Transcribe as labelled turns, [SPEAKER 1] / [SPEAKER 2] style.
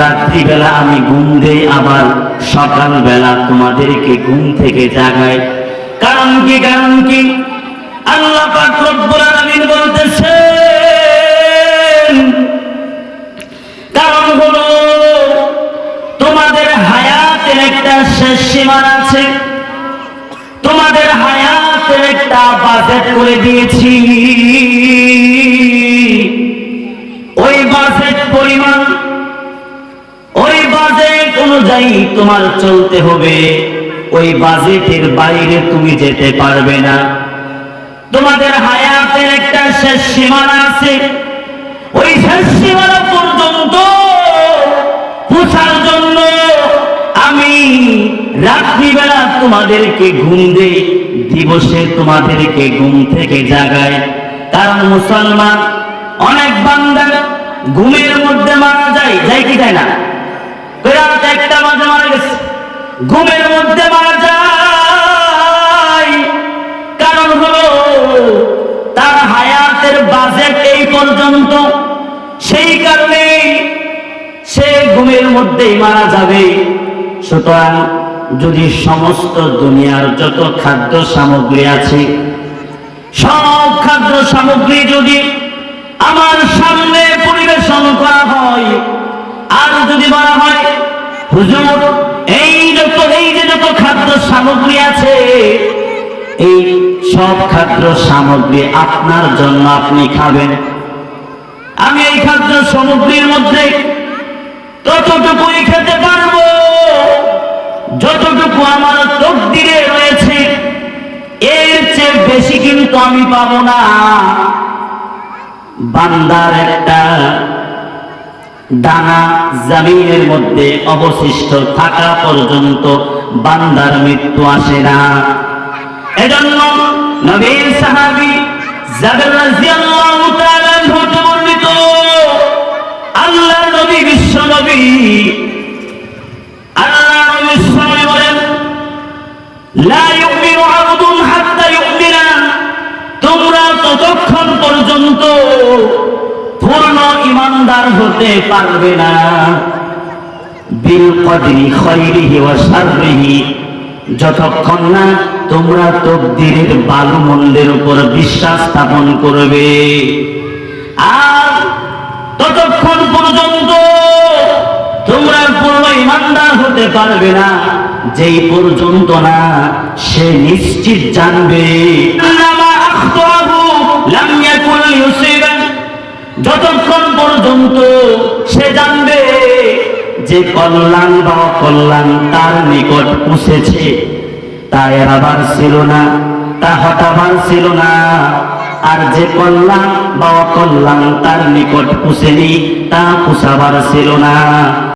[SPEAKER 1] রাত্রিবেলা আমি ঘুম দেই, আবার সকালবেলা তোমাদেরকে ঘুম থেকে জাগাই। কারণ কি কারণ কি? আল্লাহ পাক কারণ হলো তোমাদের হায়াতের একটা শেষ সীমানা আছে। তোমাদের হায়াতের একটা বাজেট করে দিয়েছি। অনুযায়ী তোমার চলতে হবে। ওই বাজেটের বাইরে তুমি যেতে পারবে না। তোমাদের হায়াতের একটা শেষ সীমানা আছে। ওই শেষ সীমানা পর্যন্ত পৌঁছার জন্য আমি রাত্রিবেলা তোমাদেরকে ঘুম দেই দিবসে তোমাদেরকে ঘুম থেকে জাগাই কারণ মুসলমান অনেক বান্দা ঘুমের মধ্যে মারা যায় যায় কি যায় না রাত একটা মাঝে মারা গেছে ঘুমের মধ্যে মারা যায়। কারণ হলো, তার হায়াতের বাজেট এই পর্যন্ত। সেই কারণে সে ঘুমের মধ্যেই মারা যাবে। সুতরাং যদি সমস্ত দুনিয়ার যত খাদ্য সামগ্রী আছে, সব খাদ্য সামগ্রী যদি আমার সামনে পরিবেশন করা হয়, আর যদি বলা হয়, হুজুর এই যত এই যে যত খাদ্য সামগ্রী আছে, এই সব খাদ্য সামগ্রী আপনার জন্য আপনি খাবেন। আমি এই খাদ্য সামগ্রীর মধ্যে ততটুকুই খেতে পারব। যতটুকু আমার তকদিরে রয়েছে, এর চেয়ে বেশি কিন্তু আমি পাবো না। বান্দার একটা দানা জমিনের মধ্যে অবশিষ্ট থাকা পর্যন্ত বান্দার মৃত্যু আসে না। এজন্য নবীর সাহাবী জাবের রাদিয়াল্লাহু তাআলা বর্ণিত আল্লাহ নবী বিশ্ব নবী আল্লাহ নবী বলেন, লা তোমরা ততক্ষণ পর্যন্ত ইমানদার হতে পারবে না। বিল কদরি খৈরিহি ওয়া শাররিহি, যতক্ষণ না তোমরা তকদিরের বালু বালুমন্ডের উপর বিশ্বাস স্থাপন করবে। আর ততক্ষণ পর্যন্ত তোমরা পূর্ণ ইমানদার হতে পারবে না। যেই পর্যন্ত না সে নিশ্চিত জানবে। লাম ইয়াকুন ইউসিবান যতক্ষণ পর্যন্ত সে জানবে যে কল্যাণ বা অকল্যাণ তার নিকট পুষেছে, তা এড়াবার ছিল না, তা হটাবার ছিল না। আর যে কল্যাণ বা অকল্যাণ তার নিকট পুষেনি, তা পুষাবার ছিল না।